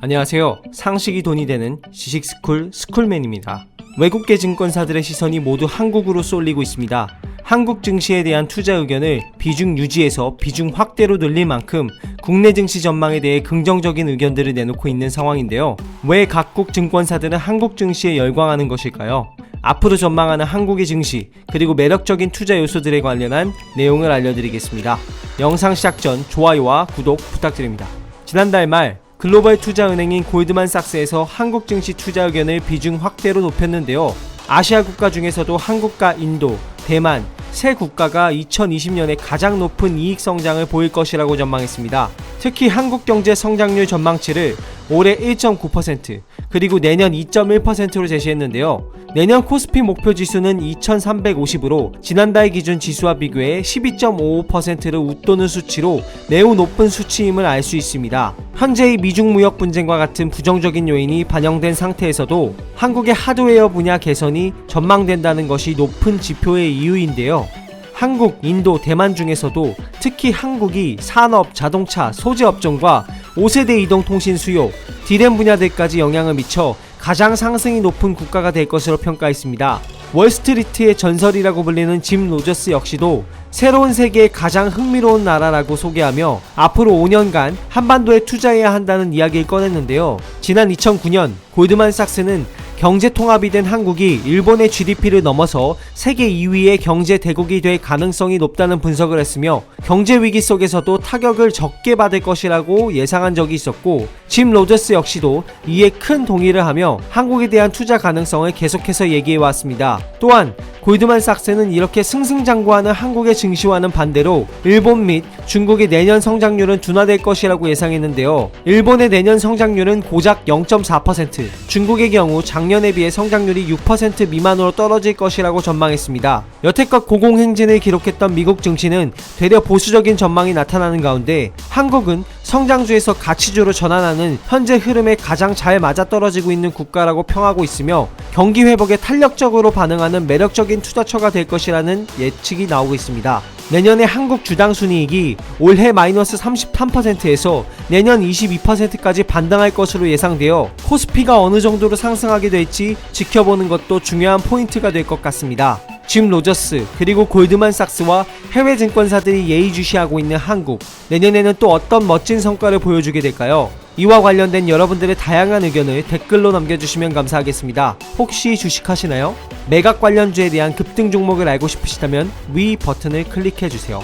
안녕하세요. 상식이 돈이 되는 지식스쿨 스쿨맨입니다. 외국계 증권사들의 시선이 모두 한국으로 쏠리고 있습니다. 한국 증시에 대한 투자 의견을 비중 유지에서 비중 확대로 늘릴 만큼 국내 증시 전망에 대해 긍정적인 의견들을 내놓고 있는 상황인데요. 왜 각국 증권사들은 한국 증시에 열광하는 것일까요? 앞으로 전망하는 한국의 증시 그리고 매력적인 투자 요소들에 관련한 내용을 알려드리겠습니다. 영상 시작 전 좋아요와 구독 부탁드립니다. 지난달 말 글로벌 투자은행인 골드만삭스에서 한국 증시 투자 의견을 비중 확대로 높였는데요. 아시아 국가 중에서도 한국과 인도, 대만 세 국가가 2020년에 가장 높은 이익 성장을 보일 것이라고 전망했습니다. 특히 한국 경제 성장률 전망치를 올해 1.9% 그리고 내년 2.1%로 제시했는데요. 내년 코스피 목표 지수는 2350으로 지난달 기준 지수와 비교해 12.55%를 웃도는 수치로 매우 높은 수치임을 알 수 있습니다. 현재의 미중 무역 분쟁과 같은 부정적인 요인이 반영된 상태에서도 한국의 하드웨어 분야 개선이 전망된다는 것이 높은 지표의 이유인데요. 한국, 인도, 대만 중에서도 특히 한국이 산업, 자동차, 소재 업종과 5세대 이동통신 수요, 디램 분야들까지 영향을 미쳐 가장 상승이 높은 국가가 될 것으로 평가했습니다. 월스트리트의 전설이라고 불리는 짐 로저스 역시도 새로운 세계의 가장 흥미로운 나라라고 소개하며 앞으로 5년간 한반도에 투자해야 한다는 이야기를 꺼냈는데요. 지난 2009년 골드만삭스는 경제 통합이 된 한국이 일본의 GDP를 넘어서 세계 2위의 경제 대국이 될 가능성이 높다는 분석을 했으며 경제 위기 속에서도 타격을 적게 받을 것이라고 예상한 적이 있었고 짐 로저스 역시도 이에 큰 동의를 하며 한국에 대한 투자 가능성을 계속해서 얘기해 왔습니다. 또한 골드만삭스는 이렇게 승승장구하는 한국의 증시와는 반대로 일본 및 중국의 내년 성장률은 둔화될 것이라고 예상했는데요. 일본의 내년 성장률은 고작 0.4%, 중국의 경우 작년에 비해 성장률이 6% 미만으로 떨어질 것이라고 전망했습니다. 여태껏 고공행진을 기록했던 미국 증시는 되려 보수적인 전망이 나타나는 가운데 한국은 성장주에서 가치주로 전환하는 현재 흐름에 가장 잘 맞아떨어지고 있는 국가라고 평하고 있으며 경기 회복에 탄력적으로 반응하는 매력적인 투자처가 될 것이라는 예측이 나오고 있습니다. 내년에 한국 주당 순이익이 올해 마이너스 33%에서 내년 22%까지 반등할 것으로 예상되어 코스피가 어느 정도로 상승하게 될지 지켜보는 것도 중요한 포인트가 될 것 같습니다. 짐 로저스 그리고 골드만삭스와 해외 증권사들이 예의주시하고 있는 한국 내년에는 또 어떤 멋진 성과를 보여주게 될까요? 이와 관련된 여러분들의 다양한 의견을 댓글로 남겨주시면 감사하겠습니다. 혹시 주식하시나요? 매각 관련주에 대한 급등 종목을 알고 싶으시다면 위 버튼을 클릭해주세요.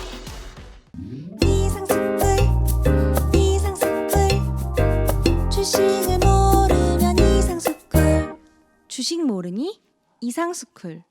주식 모르니 이상스쿨